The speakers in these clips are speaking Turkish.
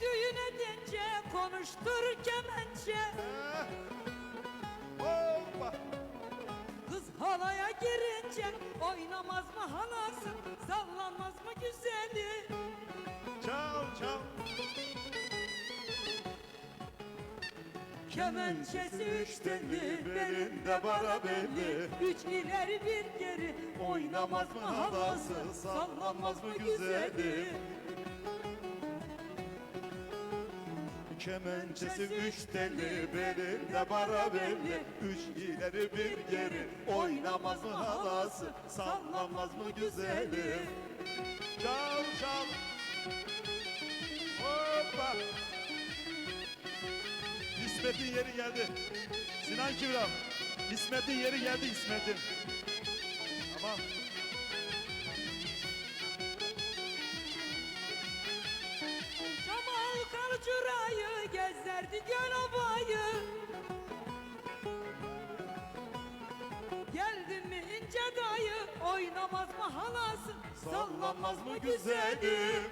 düğün edince konuştur kemençe Eh. Hoppa. Kız halaya girince oynamaz mı halası sallanmaz mı güzeli Çal çal. Kemençesi üç telli belinde bara belli Üç ileri bir geri oynamaz mı halası sallanmaz mı güzeli Kemençesi üç telli belinde bara belli. Üç ileri bir geri oynamaz mı halası sallanmaz mı güzeli? Çal çal. Hoppa. İsmet'in yeri geldi. Sinan Kivram İsmet'in yeri geldi İsmet'in Karcuray'ı gezerdi göl ovayı. Geldi mi ince dayı oynamaz mı halası Sallanmaz mı güzelim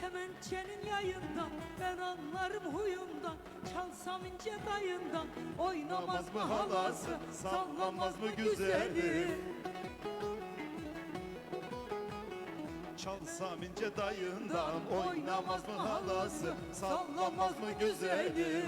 Kemençenin yayından ben anlarım huyundan Çalsam ince dayından oynamaz mı halası sallanmaz mı güzeli Çalsam ince dayından Oynamaz mı halası? Sallanmaz mı güzeli